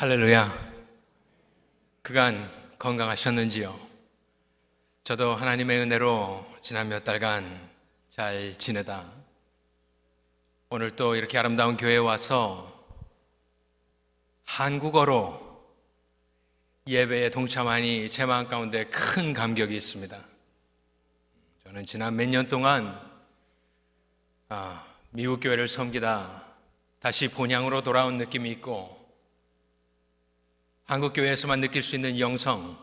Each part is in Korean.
할렐루야. 그간 건강하셨는지요? 저도 하나님의 은혜로 지난 몇 달간 잘 지내다 오늘 또 이렇게 아름다운 교회에 와서 한국어로 예배에 동참하니 제 마음 가운데 큰 감격이 있습니다. 저는 지난 몇 년 동안 아, 미국 교회를 섬기다 다시 본향으로 돌아온 느낌이 있고 한국 교회에서만 느낄 수 있는 영성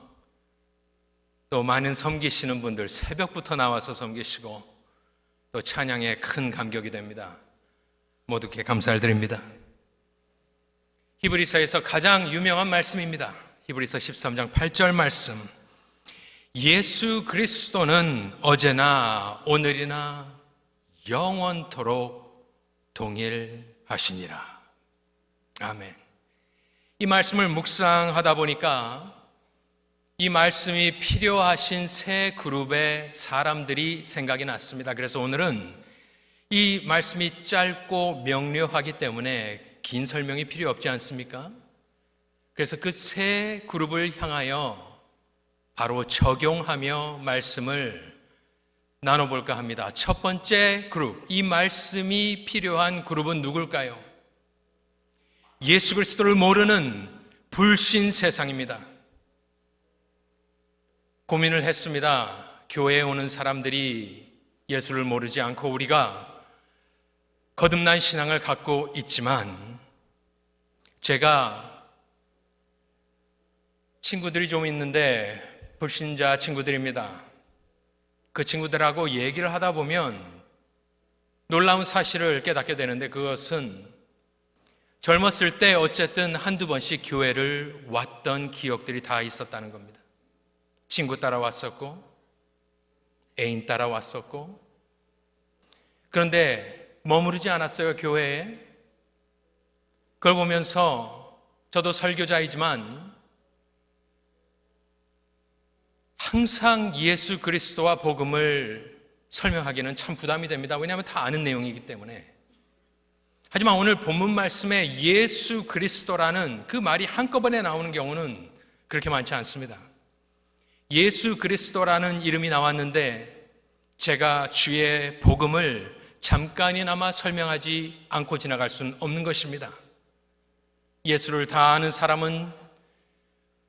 또 많은 섬기시는 분들 새벽부터 나와서 섬기시고 또 찬양에 큰 감격이 됩니다. 모두께 감사를 드립니다. 히브리서에서 가장 유명한 말씀입니다. 히브리서 13장 8절 말씀. 예수 그리스도는 어제나 오늘이나 영원토록 동일하시니라. 아멘. 이 말씀을 묵상하다 보니까 이 말씀이 필요하신 세 그룹의 사람들이 생각이 났습니다. 그래서 오늘은 이 말씀이 짧고 명료하기 때문에 긴 설명이 필요 없지 않습니까? 그래서 그 세 그룹을 향하여 바로 적용하며 말씀을 나눠볼까 합니다. 첫 번째 그룹, 이 말씀이 필요한 그룹은 누굴까요? 예수 그리스도를 모르는 불신 세상입니다. 고민을 했습니다. 교회에 오는 사람들이 예수를 모르지 않고 우리가 거듭난 신앙을 갖고 있지만 제가 친구들이 좀 있는데 불신자 친구들입니다. 그 친구들하고 얘기를 하다 보면 놀라운 사실을 깨닫게 되는데 그것은 젊었을 때 어쨌든 한두 번씩 교회를 왔던 기억들이 다 있었다는 겁니다. 친구 따라왔었고, 애인 따라왔었고, 그런데 머무르지 않았어요, 교회에. 그걸 보면서 저도 설교자이지만 항상 예수 그리스도와 복음을 설명하기는 참 부담이 됩니다. 왜냐하면 다 아는 내용이기 때문에. 하지만 오늘 본문 말씀에 예수 그리스도라는 그 말이 한꺼번에 나오는 경우는 그렇게 많지 않습니다. 예수 그리스도라는 이름이 나왔는데 제가 주의 복음을 잠깐이나마 설명하지 않고 지나갈 수는 없는 것입니다. 예수를 다 아는 사람은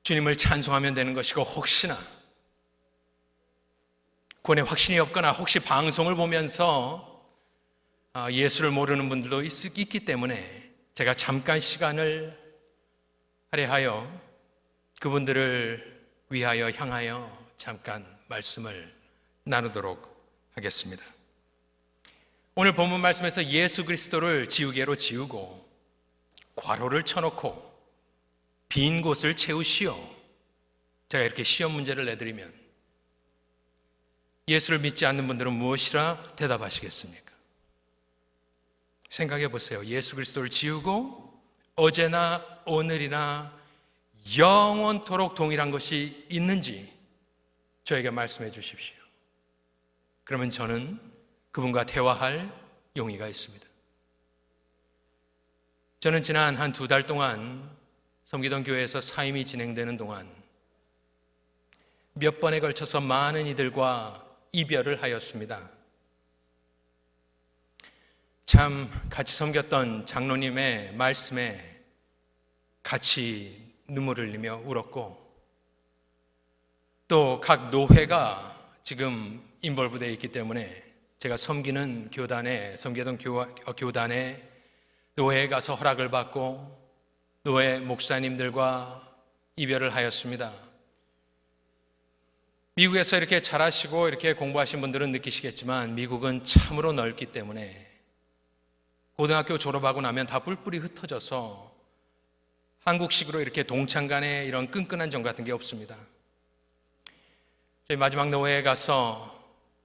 주님을 찬송하면 되는 것이고 혹시나 구원에 확신이 없거나 혹시 방송을 보면서 아, 예수를 모르는 분들도 있기 때문에 제가 잠깐 시간을 할애하여 그분들을 위하여 향하여 잠깐 말씀을 나누도록 하겠습니다. 오늘 본문 말씀에서 예수 그리스도를 지우개로 지우고 괄호를 쳐놓고 빈 곳을 채우시오. 제가 이렇게 시험 문제를 내드리면 예수를 믿지 않는 분들은 무엇이라 대답하시겠습니까? 생각해 보세요. 예수 그리스도를 지우고 어제나 오늘이나 영원토록 동일한 것이 있는지 저에게 말씀해 주십시오. 그러면 저는 그분과 대화할 용의가 있습니다. 저는 지난 한 두 달 동안 섬기던 교회에서 사임이 진행되는 동안 몇 번에 걸쳐서 많은 이들과 이별을 하였습니다. 참 같이 섬겼던 장로님의 말씀에 같이 눈물을 흘리며 울었고 또 각 노회가 지금 인벌브되어 있기 때문에 제가 섬기는 교단에 섬기던 교, 교단에 노회에 가서 허락을 받고 노회 목사님들과 이별을 하였습니다. 미국에서 이렇게 잘하시고 이렇게 공부하신 분들은 느끼시겠지만 미국은 참으로 넓기 때문에 고등학교 졸업하고 나면 다 뿔뿔이 흩어져서 한국식으로 이렇게 동창 간에 이런 끈끈한 정 같은 게 없습니다. 저희 마지막 노회에 가서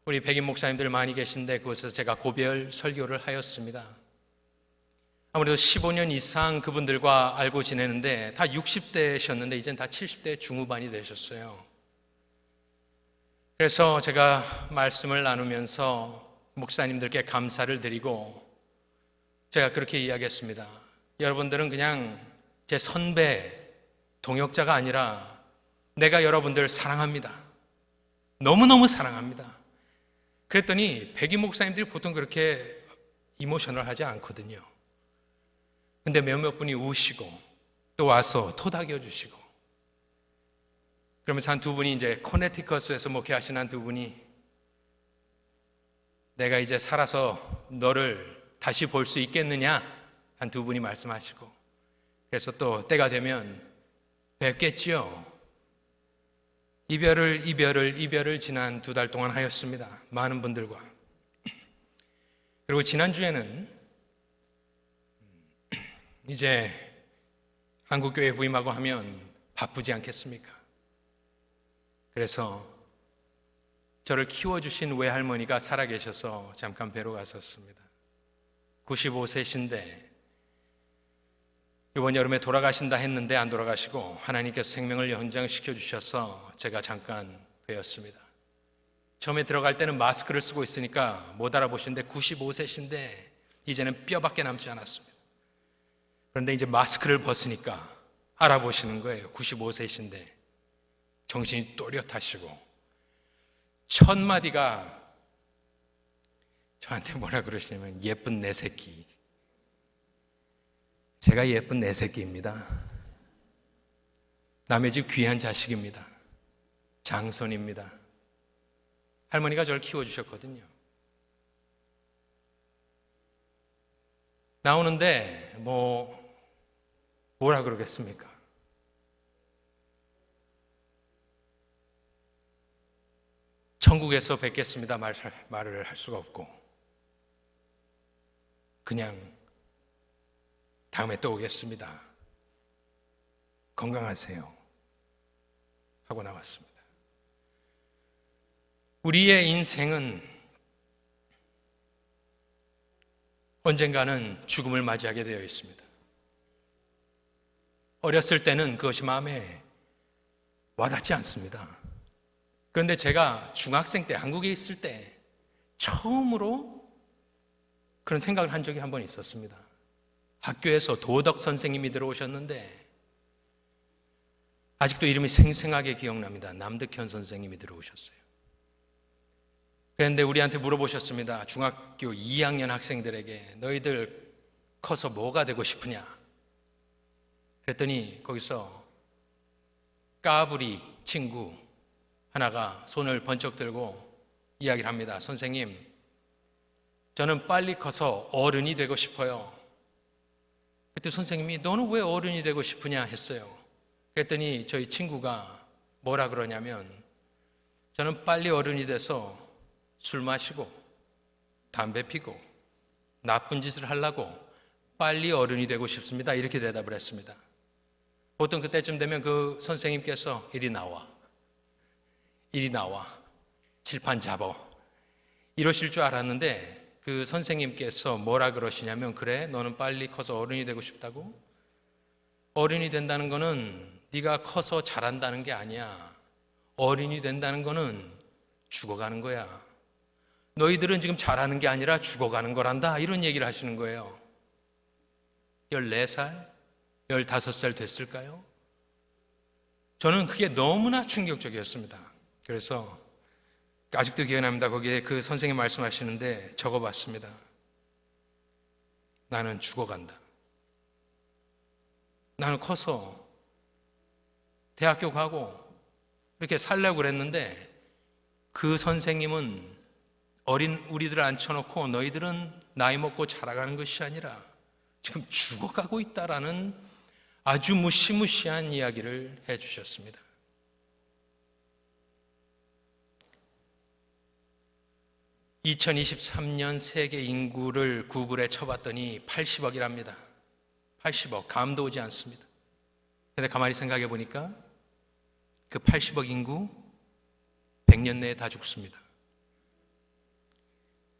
우리 백인 목사님들 많이 계신데 그곳에서 제가 고별 설교를 하였습니다. 아무래도 15년 이상 그분들과 알고 지내는데 다 60대셨는데 이젠 다 70대 중후반이 되셨어요. 그래서 제가 말씀을 나누면서 목사님들께 감사를 드리고 제가 그렇게 이야기했습니다. 여러분들은 그냥 제 선배, 동역자가 아니라 내가 여러분들 사랑합니다. 너무너무 사랑합니다. 그랬더니 백이 목사님들이 보통 그렇게 이모셔널 하지 않거든요. 근데 몇몇 분이 우시고 또 와서 토닥여 주시고 그러면서 한 두 분이 이제 코네티커스에서 목회하신 한 두 분이 내가 이제 살아서 너를 다시 볼 수 있겠느냐 한 두 분이 말씀하시고 그래서 또 때가 되면 뵙겠지요. 이별을 이별을 이별을 지난 두 달 동안 하였습니다. 많은 분들과 그리고 지난주에는 이제 한국교회 부임하고 하면 바쁘지 않겠습니까? 그래서 저를 키워주신 외할머니가 살아계셔서 잠깐 뵈러 갔었습니다. 95세신데 이번 여름에 돌아가신다 했는데 안 돌아가시고 하나님께서 생명을 연장시켜 주셔서 제가 잠깐 뵈었습니다. 처음에 들어갈 때는 마스크를 쓰고 있으니까 못 알아보시는데 95세신데 이제는 뼈밖에 남지 않았습니다. 그런데 이제 마스크를 벗으니까 알아보시는 거예요. 95세신데 정신이 또렷하시고 첫 마디가 저한테 뭐라 그러시냐면 예쁜 내 새끼. 제가 예쁜 내 새끼입니다. 남의 집 귀한 자식입니다. 장손입니다. 할머니가 저를 키워주셨거든요. 나오는데 뭐 뭐라 그러겠습니까? 천국에서 뵙겠습니다 말, 말을 할 수가 없고 그냥 다음에 또 오겠습니다. 건강하세요. 하고 나왔습니다. 우리의 인생은 언젠가는 죽음을 맞이하게 되어 있습니다. 어렸을 때는 그것이 마음에 와닿지 않습니다. 그런데 제가 중학생 때 한국에 있을 때 처음으로 그런 생각을 한 적이 한 번 있었습니다. 학교에서 도덕 선생님이 들어오셨는데 아직도 이름이 생생하게 기억납니다. 남득현 선생님이 들어오셨어요. 그런데 우리한테 물어보셨습니다. 중학교 2학년 학생들에게 너희들 커서 뭐가 되고 싶으냐? 그랬더니 거기서 까불이 친구 하나가 손을 번쩍 들고 이야기를 합니다. 선생님, 저는 빨리 커서 어른이 되고 싶어요. 그때 선생님이 너는 왜 어른이 되고 싶으냐 했어요. 그랬더니 저희 친구가 뭐라 그러냐면 저는 빨리 어른이 돼서 술 마시고 담배 피고 나쁜 짓을 하려고 빨리 어른이 되고 싶습니다. 이렇게 대답을 했습니다. 보통 그때쯤 되면 그 선생님께서 이리 나와. 이리 나와. 칠판 잡어. 이러실 줄 알았는데 그 선생님께서 뭐라 그러시냐면 그래 너는 빨리 커서 어른이 되고 싶다고? 어른이 된다는 거는 네가 커서 자란다는 게 아니야. 어른이 된다는 거는 죽어가는 거야. 너희들은 지금 자라는 게 아니라 죽어가는 거란다. 이런 얘기를 하시는 거예요. 14살? 15살 됐을까요? 저는 그게 너무나 충격적이었습니다. 그래서 아직도 기억납니다. 거기에 그 선생님 말씀하시는데 적어봤습니다. 나는 죽어간다. 나는 커서 대학교 가고 이렇게 살려고 그랬는데 그 선생님은 어린 우리들을 앉혀놓고 너희들은 나이 먹고 자라가는 것이 아니라 지금 죽어가고 있다라는 아주 무시무시한 이야기를 해주셨습니다. 2023년 세계 인구를 구글에 쳐봤더니 80억이랍니다. 80억. 감도 오지 않습니다. 근데 가만히 생각해 보니까 그 80억 인구 100년 내에 다 죽습니다.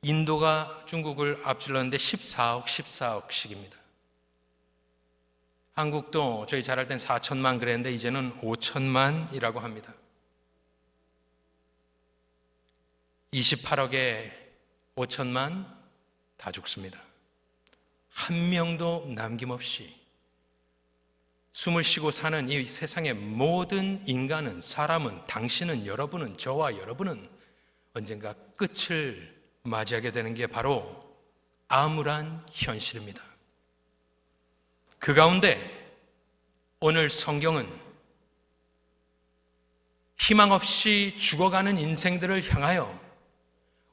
인도가 중국을 앞질렀는데 14억, 14억씩입니다. 한국도 저희 자랄 땐 4천만 그랬는데 이제는 5천만이라고 합니다. 28억에 5천만 다 죽습니다. 한 명도 남김없이 숨을 쉬고 사는 이 세상의 모든 인간은, 사람은, 당신은, 여러분은, 저와 여러분은 언젠가 끝을 맞이하게 되는 게 바로 암울한 현실입니다. 그 가운데 오늘 성경은 희망 없이 죽어가는 인생들을 향하여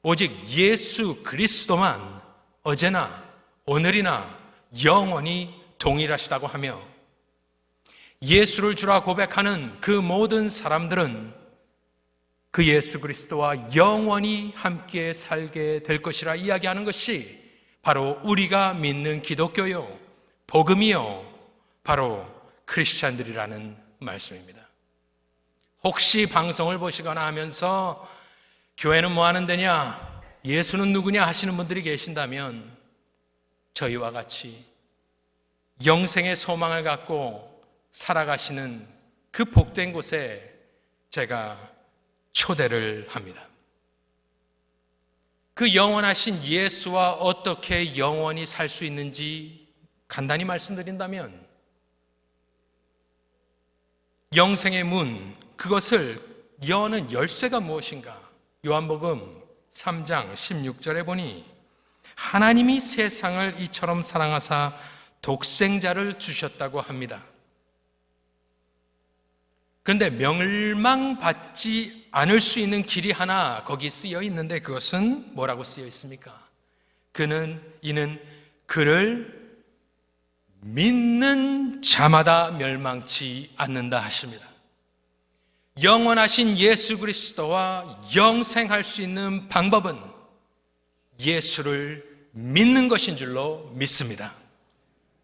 오직 예수 그리스도만 어제나 오늘이나 영원히 동일하시다고 하며 예수를 주라 고백하는 그 모든 사람들은 그 예수 그리스도와 영원히 함께 살게 될 것이라 이야기하는 것이 바로 우리가 믿는 기독교요, 복음이요, 바로 크리스찬들이라는 말씀입니다. 혹시 방송을 보시거나 하면서 교회는 뭐 하는 데냐? 예수는 누구냐 하시는 분들이 계신다면 저희와 같이 영생의 소망을 갖고 살아가시는 그 복된 곳에 제가 초대를 합니다. 그 영원하신 예수와 어떻게 영원히 살 수 있는지 간단히 말씀드린다면 영생의 문, 그것을 여는 열쇠가 무엇인가? 요한복음 3장 16절에 보니 하나님이 세상을 이처럼 사랑하사 독생자를 주셨다고 합니다. 그런데 멸망받지 않을 수 있는 길이 하나 거기 쓰여 있는데 그것은 뭐라고 쓰여 있습니까? 그는 이는 그를 믿는 자마다 멸망치 않는다 하십니다. 영원하신 예수 그리스도와 영생할 수 있는 방법은 예수를 믿는 것인 줄로 믿습니다.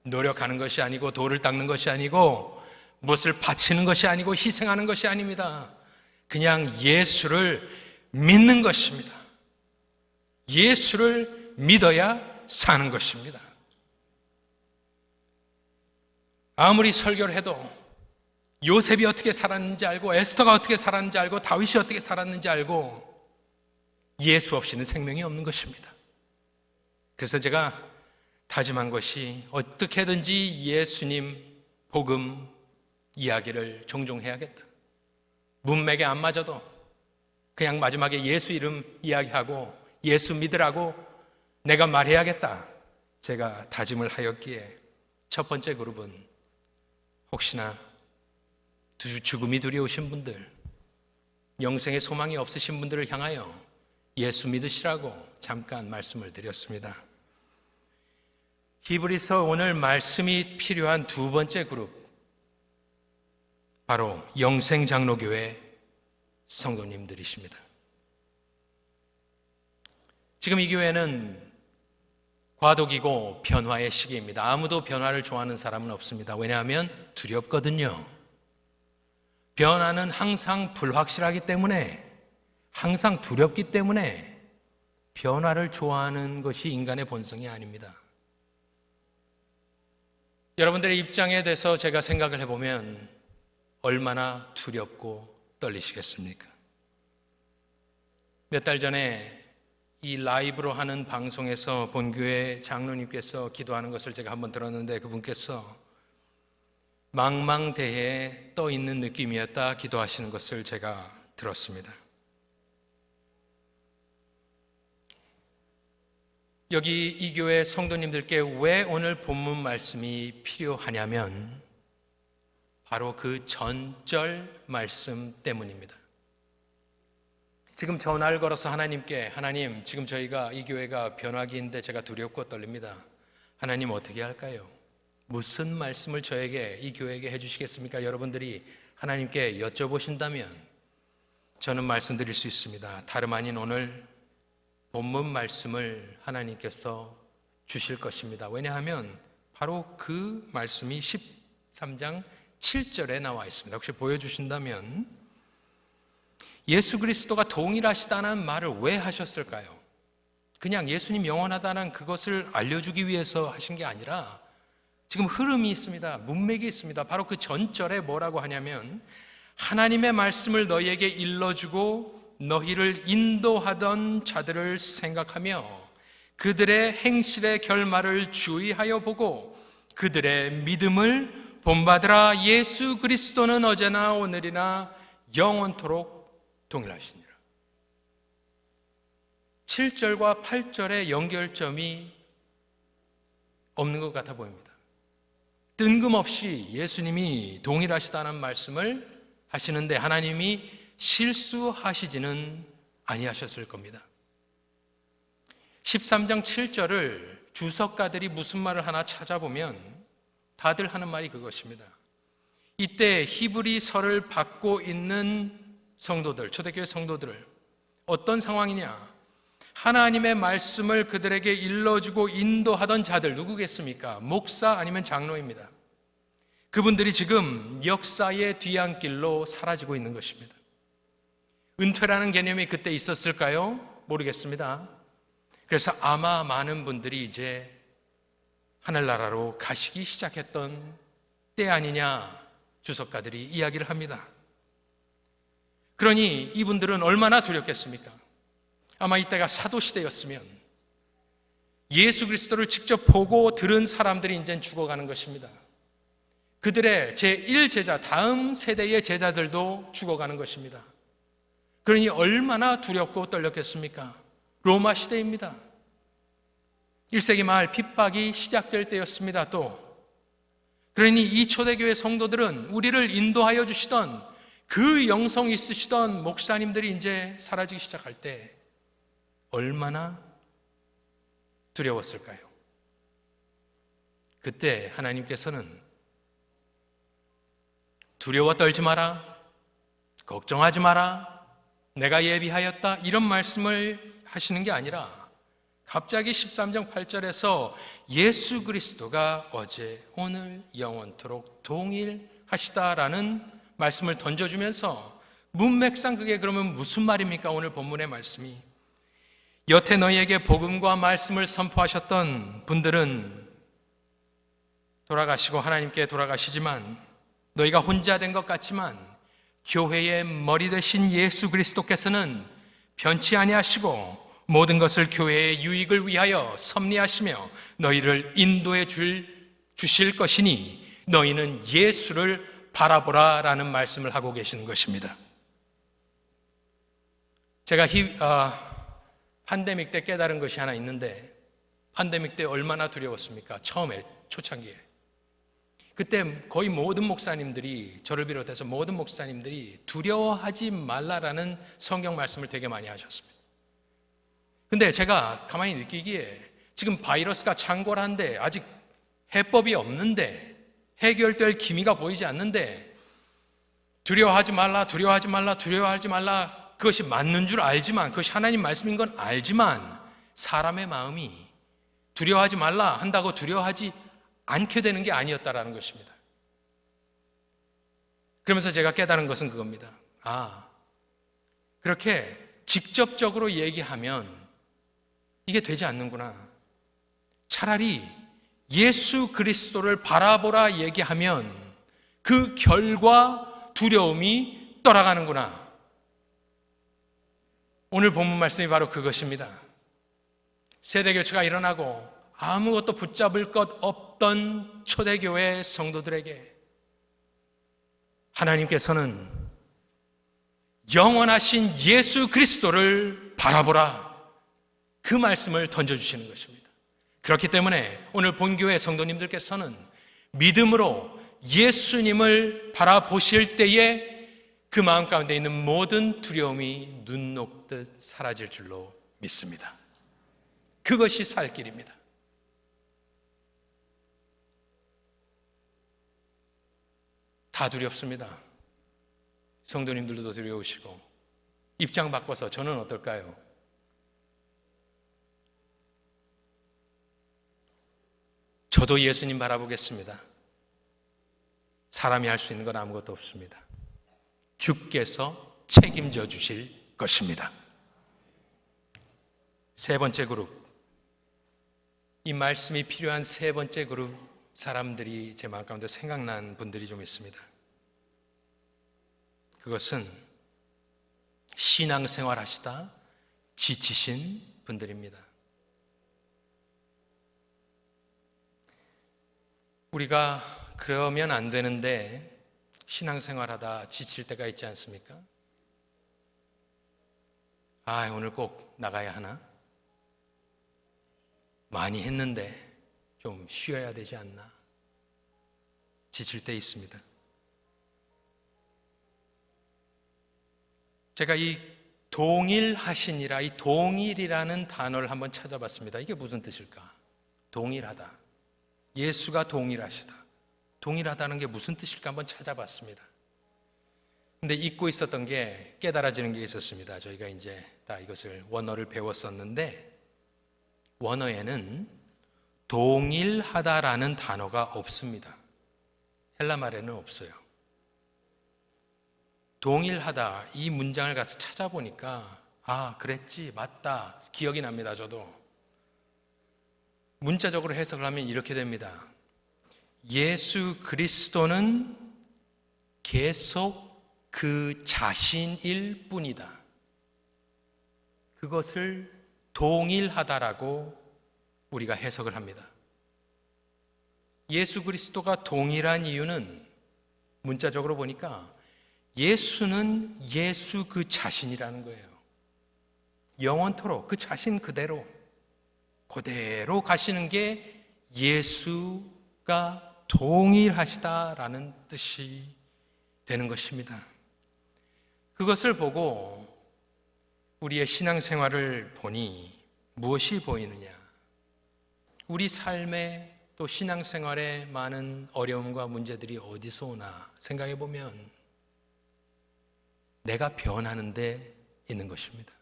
노력하는 것이 아니고 돌을 닦는 것이 아니고 무엇을 바치는 것이 아니고 희생하는 것이 아닙니다. 그냥 예수를 믿는 것입니다. 예수를 믿어야 사는 것입니다. 아무리 설교를 해도 요셉이 어떻게 살았는지 알고 에스터가 어떻게 살았는지 알고 다윗이 어떻게 살았는지 알고 예수 없이는 생명이 없는 것입니다. 그래서 제가 다짐한 것이 어떻게든지 예수님 복음 이야기를 종종 해야겠다. 문맥에 안 맞아도 그냥 마지막에 예수 이름 이야기하고 예수 믿으라고 내가 말해야겠다. 제가 다짐을 하였기에 첫 번째 그룹은 혹시나 죽음이 두려우신 분들, 영생의 소망이 없으신 분들을 향하여 예수 믿으시라고 잠깐 말씀을 드렸습니다. 히브리서 오늘 말씀이 필요한 두 번째 그룹, 바로 영생장로교회 성도님들이십니다. 지금 이 교회는 과도기고 변화의 시기입니다. 아무도 변화를 좋아하는 사람은 없습니다. 왜냐하면 두렵거든요. 변화는 항상 불확실하기 때문에, 항상 두렵기 때문에 변화를 좋아하는 것이 인간의 본성이 아닙니다. 여러분들의 입장에 대해서 제가 생각을 해보면 얼마나 두렵고 떨리시겠습니까? 몇 달 전에 이 라이브로 하는 방송에서 본교회 장로님께서 기도하는 것을 제가 한번 들었는데 그분께서 망망대해에 떠 있는 느낌이었다 기도하시는 것을 제가 들었습니다. 여기 이 교회 성도님들께 왜 오늘 본문 말씀이 필요하냐면 바로 그 전절 말씀 때문입니다. 지금 전화를 걸어서 하나님께 하나님 지금 저희가 이 교회가 변화기인데 제가 두렵고 떨립니다. 하나님 어떻게 할까요? 무슨 말씀을 저에게 이 교회에게 해주시겠습니까? 여러분들이 하나님께 여쭤보신다면 저는 말씀드릴 수 있습니다. 다름 아닌 오늘 본문 말씀을 하나님께서 주실 것입니다. 왜냐하면 바로 그 말씀이 13장 7절에 나와 있습니다. 혹시 보여주신다면 예수 그리스도가 동일하시다는 말을 왜 하셨을까요? 그냥 예수님 영원하다는 그것을 알려주기 위해서 하신 게 아니라 지금 흐름이 있습니다. 문맥이 있습니다. 바로 그 전절에 뭐라고 하냐면 하나님의 말씀을 너희에게 일러주고 너희를 인도하던 자들을 생각하며 그들의 행실의 결말을 주의하여 보고 그들의 믿음을 본받으라 예수 그리스도는 어제나 오늘이나 영원토록 동일하시니라. 7절과 8절의 연결점이 없는 것 같아 보입니다. 뜬금없이 예수님이 동일하시다는 말씀을 하시는데 하나님이 실수하시지는 아니하셨을 겁니다. 13장 7절을 주석가들이 무슨 말을 하나 찾아보면 다들 하는 말이 그것입니다. 이때 히브리서를 받고 있는 성도들, 초대교회 성도들을 어떤 상황이냐? 하나님의 말씀을 그들에게 일러주고 인도하던 자들 누구겠습니까? 목사 아니면 장로입니다. 그분들이 지금 역사의 뒤안길로 사라지고 있는 것입니다. 은퇴라는 개념이 그때 있었을까요? 모르겠습니다. 그래서 아마 많은 분들이 이제 하늘나라로 가시기 시작했던 때 아니냐 주석가들이 이야기를 합니다. 그러니 이분들은 얼마나 두렵겠습니까? 아마 이때가 사도시대였으면 예수 그리스도를 직접 보고 들은 사람들이 이제 죽어가는 것입니다. 그들의 제1제자, 다음 세대의 제자들도 죽어가는 것입니다. 그러니 얼마나 두렵고 떨렸겠습니까? 로마 시대입니다. 1세기 말 핍박이 시작될 때였습니다, 또. 그러니 이 초대교회 성도들은 우리를 인도하여 주시던 그 영성 있으시던 목사님들이 이제 사라지기 시작할 때 얼마나 두려웠을까요? 그때 하나님께서는 두려워 떨지 마라. 걱정하지 마라. 내가 예비하였다. 이런 말씀을 하시는 게 아니라 갑자기 13장 8절에서 예수 그리스도가 어제, 오늘, 영원토록 동일하시다라는 말씀을 던져주면서 문맥상 그게 그러면 무슨 말입니까? 오늘 본문의 말씀이. 여태 너희에게 복음과 말씀을 선포하셨던 분들은 돌아가시고 하나님께 돌아가시지만 너희가 혼자 된 것 같지만 교회의 머리 되신 예수 그리스도께서는 변치 아니하시고 모든 것을 교회의 유익을 위하여 섭리하시며 너희를 인도해 줄 주실 것이니 너희는 예수를 바라보라라는 말씀을 하고 계시는 것입니다. 제가 히, 어, 판데믹 때 깨달은 것이 하나 있는데 판데믹 때 얼마나 두려웠습니까? 처음에 초창기에. 그때 거의 모든 목사님들이 저를 비롯해서 모든 목사님들이 두려워하지 말라라는 성경 말씀을 되게 많이 하셨습니다. 근데 제가 가만히 느끼기에 지금 바이러스가 창궐한데 아직 해법이 없는데 해결될 기미가 보이지 않는데 두려워하지 말라, 두려워하지 말라, 두려워하지 말라 그것이 맞는 줄 알지만 그것이 하나님 말씀인 건 알지만 사람의 마음이 두려워하지 말라 한다고 두려워하지 않게 되는 게 아니었다라는 것입니다. 그러면서 제가 깨달은 것은 그겁니다. 아, 그렇게 직접적으로 얘기하면 이게 되지 않는구나. 차라리 예수 그리스도를 바라보라 얘기하면 그 결과 두려움이 떠나가는구나. 오늘 본문 말씀이 바로 그것입니다. 세대 교체가 일어나고 아무것도 붙잡을 것 없던 초대교회 성도들에게 하나님께서는 영원하신 예수 그리스도를 바라보라. 그 말씀을 던져주시는 것입니다. 그렇기 때문에 오늘 본교회 성도님들께서는 믿음으로 예수님을 바라보실 때에 그 마음 가운데 있는 모든 두려움이 눈 녹듯 사라질 줄로 믿습니다. 그것이 살 길입니다. 다 두렵습니다. 성도님들도 두려우시고 입장 바꿔서 저는 어떨까요? 저도 예수님 바라보겠습니다. 사람이 할 수 있는 건 아무것도 없습니다. 주께서 책임져 주실 것입니다. 세 번째 그룹. 이 말씀이 필요한 세 번째 그룹 사람들이 제 마음 가운데 생각난 분들이 좀 있습니다. 그것은 신앙생활 하시다 지치신 분들입니다. 우리가 그러면 안 되는데 신앙생활하다 지칠 때가 있지 않습니까? 아, 오늘 꼭 나가야 하나? 많이 했는데 좀 쉬어야 되지 않나? 지칠 때 있습니다. 제가 이 동일하시니라 이 동일이라는 단어를 한번 찾아봤습니다. 이게 무슨 뜻일까? 동일하다. 예수가 동일하시다. 동일하다는 게 무슨 뜻일까 한번 찾아봤습니다. 근데 잊고 있었던 게 깨달아지는 게 있었습니다. 저희가 이제 다 이것을 원어를 배웠었는데 원어에는 동일하다라는 단어가 없습니다. 헬라 말에는 없어요. 동일하다 이 문장을 가서 찾아보니까 아 그랬지 맞다 기억이 납니다 저도 문자적으로 해석을 하면 이렇게 됩니다 예수 그리스도는 계속 그 자신일 뿐이다 그것을 동일하다라고 우리가 해석을 합니다 예수 그리스도가 동일한 이유는 문자적으로 보니까 예수는 예수 그 자신이라는 거예요. 영원토록 그 자신 그대로, 그대로 가시는 게 예수가 동일하시다라는 뜻이 되는 것입니다. 그것을 보고 우리의 신앙생활을 보니 무엇이 보이느냐? 우리 삶에 또 신앙생활에 많은 어려움과 문제들이 어디서 오나 생각해 보면 내가 변하는 데 있는 것입니다.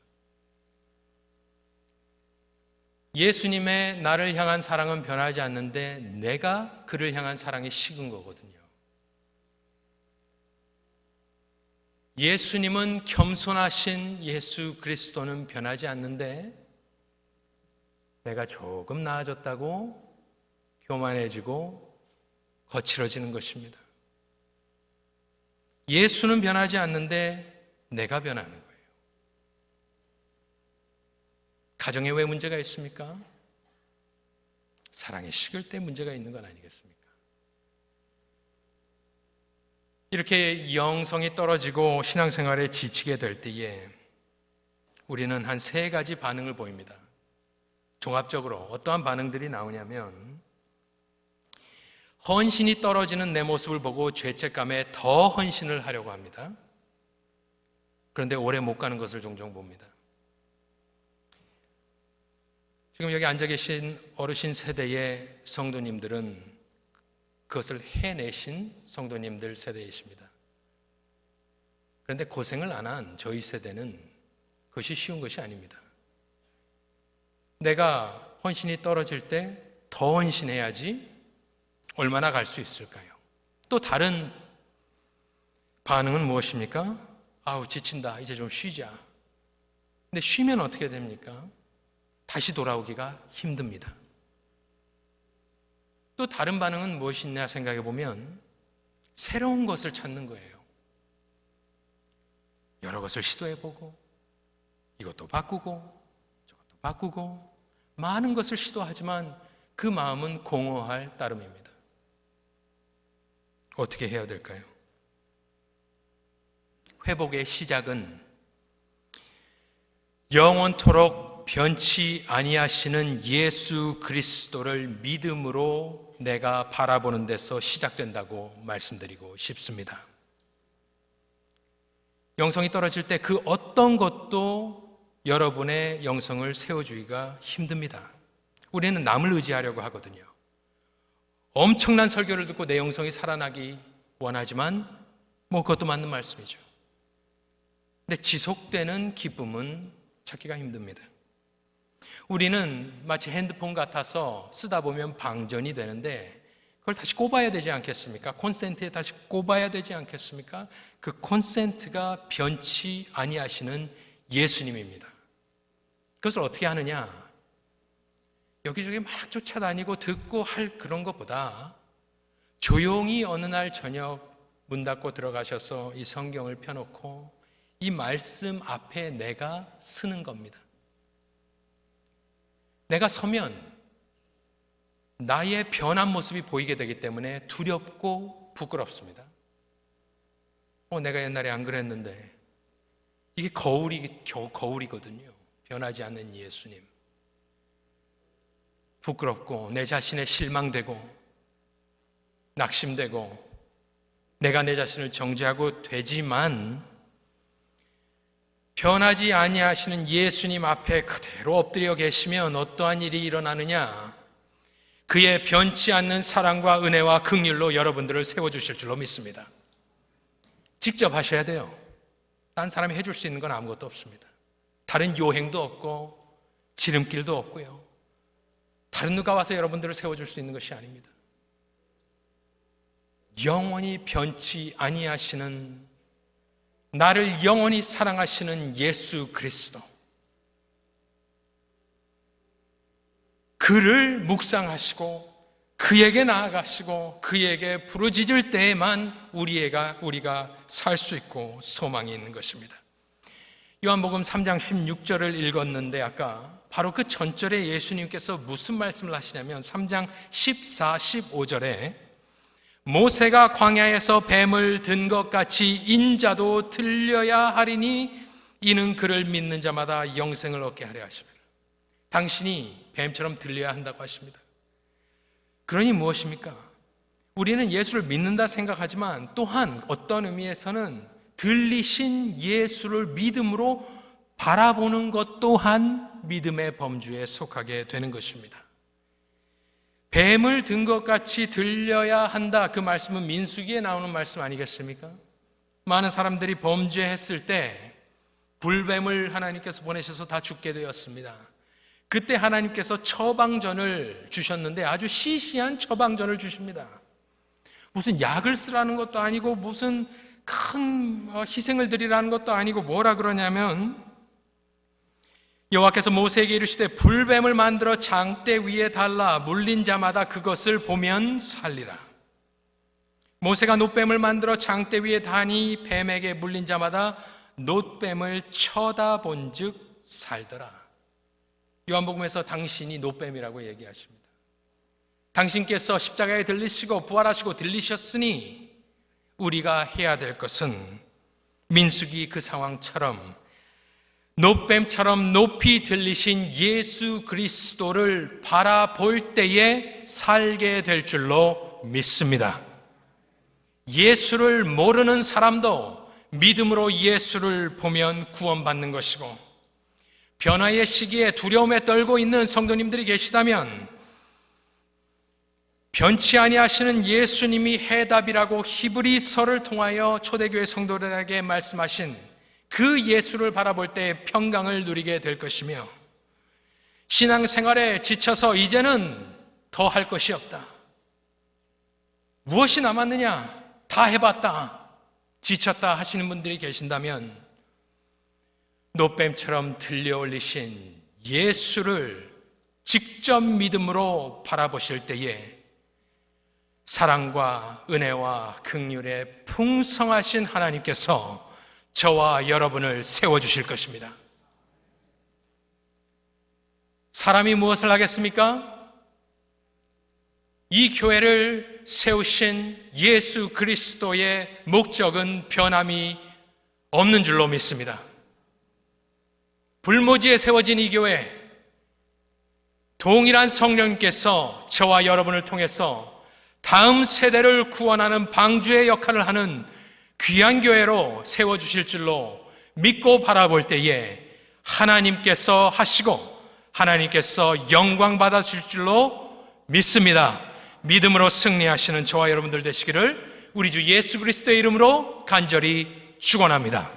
예수님의 나를 향한 사랑은 변하지 않는데 내가 그를 향한 사랑이 식은 거거든요. 예수님은 겸손하신 예수 그리스도는 변하지 않는데 내가 조금 나아졌다고 교만해지고 거칠어지는 것입니다. 예수는 변하지 않는데 내가 변하는 거예요. 가정에 왜 문제가 있습니까? 사랑이 식을 때 문제가 있는 건 아니겠습니까? 이렇게 영성이 떨어지고 신앙생활에 지치게 될 때에 우리는 한 세 가지 반응을 보입니다. 종합적으로 어떠한 반응들이 나오냐면 헌신이 떨어지는 내 모습을 보고 죄책감에 더 헌신을 하려고 합니다. 그런데 오래 못 가는 것을 종종 봅니다. 지금 여기 앉아 계신 어르신 세대의 성도님들은 그것을 해내신 성도님들 세대이십니다. 그런데 고생을 안 한 저희 세대는 그것이 쉬운 것이 아닙니다. 내가 헌신이 떨어질 때 더 헌신해야지 얼마나 갈 수 있을까요? 또 다른 반응은 무엇입니까? 아우, 지친다. 이제 좀 쉬자. 근데 쉬면 어떻게 됩니까? 다시 돌아오기가 힘듭니다. 또 다른 반응은 무엇이냐 생각해 보면 새로운 것을 찾는 거예요. 여러 것을 시도해 보고 이것도 바꾸고 저것도 바꾸고 많은 것을 시도하지만 그 마음은 공허할 따름입니다. 어떻게 해야 될까요? 회복의 시작은 영원토록 변치 아니하시는 예수 그리스도를 믿음으로 내가 바라보는 데서 시작된다고 말씀드리고 싶습니다. 영성이 떨어질 때 그 어떤 것도 여러분의 영성을 세워주기가 힘듭니다. 우리는 남을 의지하려고 하거든요. 엄청난 설교를 듣고 내 영성이 살아나기 원하지만 뭐 그것도 맞는 말씀이죠. 근데 지속되는 기쁨은 찾기가 힘듭니다. 우리는 마치 핸드폰 같아서 쓰다 보면 방전이 되는데 그걸 다시 꼽아야 되지 않겠습니까? 콘센트에 다시 꼽아야 되지 않겠습니까? 그 콘센트가 변치 아니하시는 예수님입니다. 그것을 어떻게 하느냐? 여기저기 막 쫓아다니고 듣고 할 그런 것보다 조용히 어느 날 저녁 문 닫고 들어가셔서 이 성경을 펴놓고 이 말씀 앞에 내가 쓰는 겁니다. 내가 서면 나의 변한 모습이 보이게 되기 때문에 두렵고 부끄럽습니다. 어, 내가 옛날에 안 그랬는데. 이게 거울이, 겨, 거울이거든요. 변하지 않는 예수님. 부끄럽고, 내 자신에 실망되고, 낙심되고, 내가 내 자신을 정죄하고 되지만, 변하지 아니하시는 예수님 앞에 그대로 엎드려 계시면 어떠한 일이 일어나느냐? 그의 변치 않는 사랑과 은혜와 긍휼로 여러분들을 세워 주실 줄로 믿습니다. 직접 하셔야 돼요. 딴 사람이 해줄 수 있는 건 아무것도 없습니다. 다른 요행도 없고 지름길도 없고요. 다른 누가 와서 여러분들을 세워 줄 수 있는 것이 아닙니다. 영원히 변치 아니하시는 나를 영원히 사랑하시는 예수 그리스도. 그를 묵상하시고 그에게 나아가시고 그에게 부르짖을 때에만 우리가 우리가 살 수 있고 소망이 있는 것입니다. 요한복음 3장 16절을 읽었는데 아까 바로 그 전절에 예수님께서 무슨 말씀을 하시냐면 3장 14, 15절에 모세가 광야에서 뱀을 든 것 같이 인자도 들려야 하리니 이는 그를 믿는 자마다 영생을 얻게 하려 하십니다. 당신이 뱀처럼 들려야 한다고 하십니다. 그러니 무엇입니까? 우리는 예수를 믿는다 생각하지만 또한 어떤 의미에서는 들리신 예수를 믿음으로 바라보는 것 또한 믿음의 범주에 속하게 되는 것입니다. 뱀을 든 것 같이 들려야 한다. 그 말씀은 민수기에 나오는 말씀 아니겠습니까? 많은 사람들이 범죄했을 때 불뱀을 하나님께서 보내셔서 다 죽게 되었습니다. 그때 하나님께서 처방전을 주셨는데 아주 시시한 처방전을 주십니다. 무슨 약을 쓰라는 것도 아니고 무슨 큰 어, 희생을 드리라는 것도 아니고 뭐라 그러냐면 여호와께서 모세에게 이르시되 불뱀을 만들어 장대 위에 달라 물린 자마다 그것을 보면 살리라. 모세가 노뱀을 만들어 장대 위에 다니 뱀에게 물린 자마다 노뱀을 쳐다본즉 살더라. 요한복음에서 당신이 노뱀이라고 얘기하십니다. 당신께서 십자가에 들리시고 부활하시고 들리셨으니 우리가 해야 될 것은 민숙이 그 상황처럼 노뱀처럼 높이 들리신 예수 그리스도를 바라볼 때에 살게 될 줄로 믿습니다. 예수를 모르는 사람도 믿음으로 예수를 보면 구원받는 것이고 변화의 시기에 두려움에 떨고 있는 성도님들이 계시다면 변치 아니하시는 예수님이 해답이라고 히브리서를 통하여 초대교회 성도들에게 말씀하신 그 예수를 바라볼 때 평강을 누리게 될 것이며 신앙생활에 지쳐서 이제는 더 할 것이 없다. 무엇이 남았느냐? 다 해봤다. 지쳤다 하시는 분들이 계신다면 노뱀처럼 들려 올리신 예수를 직접 믿음으로 바라보실 때에 사랑과 은혜와 극률에 풍성하신 하나님께서 저와 여러분을 세워주실 것입니다. 사람이 무엇을 하겠습니까? 이 교회를 세우신 예수 그리스도의 목적은 변함이 없는 줄로 믿습니다. 불모지에 세워진 이 교회, 동일한 성령께서 저와 여러분을 통해서 다음 세대를 구원하는 방주의 역할을 하는 귀한 교회로 세워주실 줄로 믿고 바라볼 때에 하나님께서 하시고 하나님께서 영광 받아줄 줄로 믿습니다. 믿음으로 승리하시는 저와 여러분들 되시기를 우리 주 예수 그리스도의 이름으로 간절히 축원합니다.